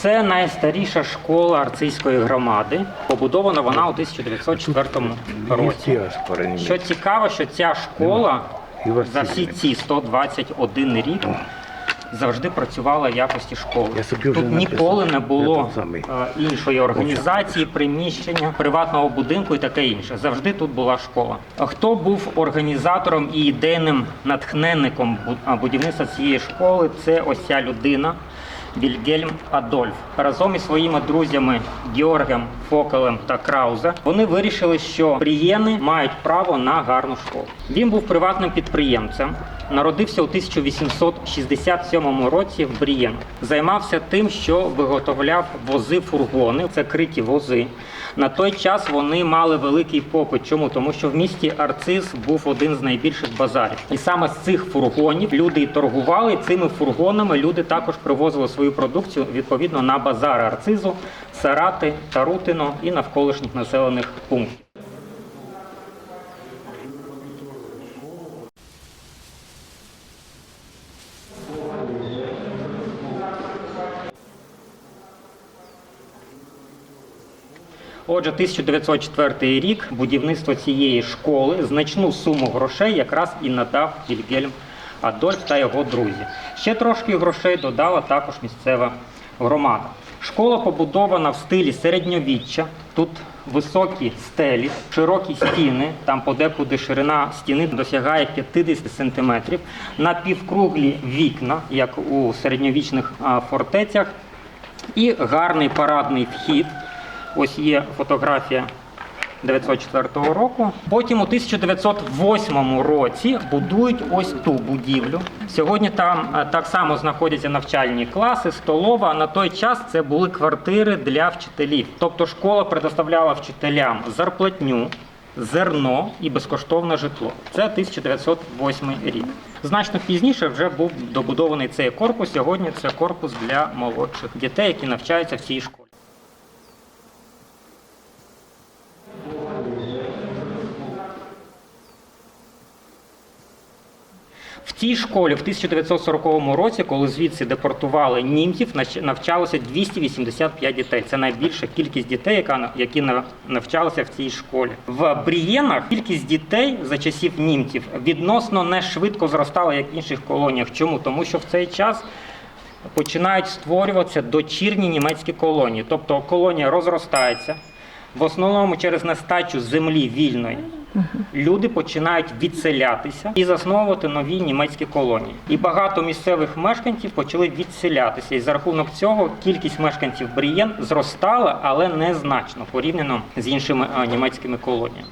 Це найстаріша школа арцизької громади. Побудована вона у 1904 році. Що цікаво, що ця школа за всі ці 121 рік завжди працювала в якості школи. Тут ніколи не було е, іншої організації, приміщення, приватного будинку і таке інше. Завжди тут була школа. Хто був організатором і ідейним натхненником бу- будівництва цієї школи? Це ось ця людина. Вільгельм Адольф разом із своїми друзями Георгем Фокелем та Краузе вони вирішили, що брієни мають право на гарну школу. Він був приватним підприємцем. Народився у 1867 році в Брієнах. Займався тим, що виготовляв вози фургони, це криті вози. На той час вони мали великий попит. Чому? Тому що в місті Арциз був один з найбільших базарів. І саме з цих фургонів люди торгували. Цими фургонами люди також привозили свою продукцію відповідно на базари Арцизу, Сарати, Тарутино і навколишніх населених пунктів. Отже, 1904 рік будівництво цієї школи значну суму грошей якраз і надав Вільгельм Адольф та його друзі. Ще трошки грошей додала також місцева громада. Школа побудована в стилі середньовіччя. Тут високі стелі, широкі стіни, там подекуди ширина стіни досягає 50 сантиметрів, напівкруглі вікна, як у середньовічних фортецях, і гарний парадний вхід. Ось є фотографія 904 року. Потім у 1908 році будують ось ту будівлю. Сьогодні там е, так само знаходяться навчальні класи, столова. На той час це були квартири для вчителів. Тобто школа предоставляла вчителям зарплатню. Зерно і безкоштовне житло. Це 1908 рік. Значно пізніше вже був добудований цей корпус. Сьогодні це корпус для молодших дітей, які навчаються в цій школі. В цій школі в 1940 році, коли звідси депортували німців, навчалося 285 дітей. Це найбільша кількість дітей, яка які на- навчалися в цій школі. В Брієнах кількість дітей за часів німців відносно не швидко зростала, як в інших колоніях. Чому? Тому що в цей час починають створюватися дочірні німецькі колонії. Тобто колонія розростається. В основному через нестачу землі вільної люди починають відселятися і засновувати нові німецькі колонії. І багато місцевих мешканців почали відселятися. І за рахунок цього кількість мешканців Брієн зростала, але незначно порівняно з іншими німецькими колоніями.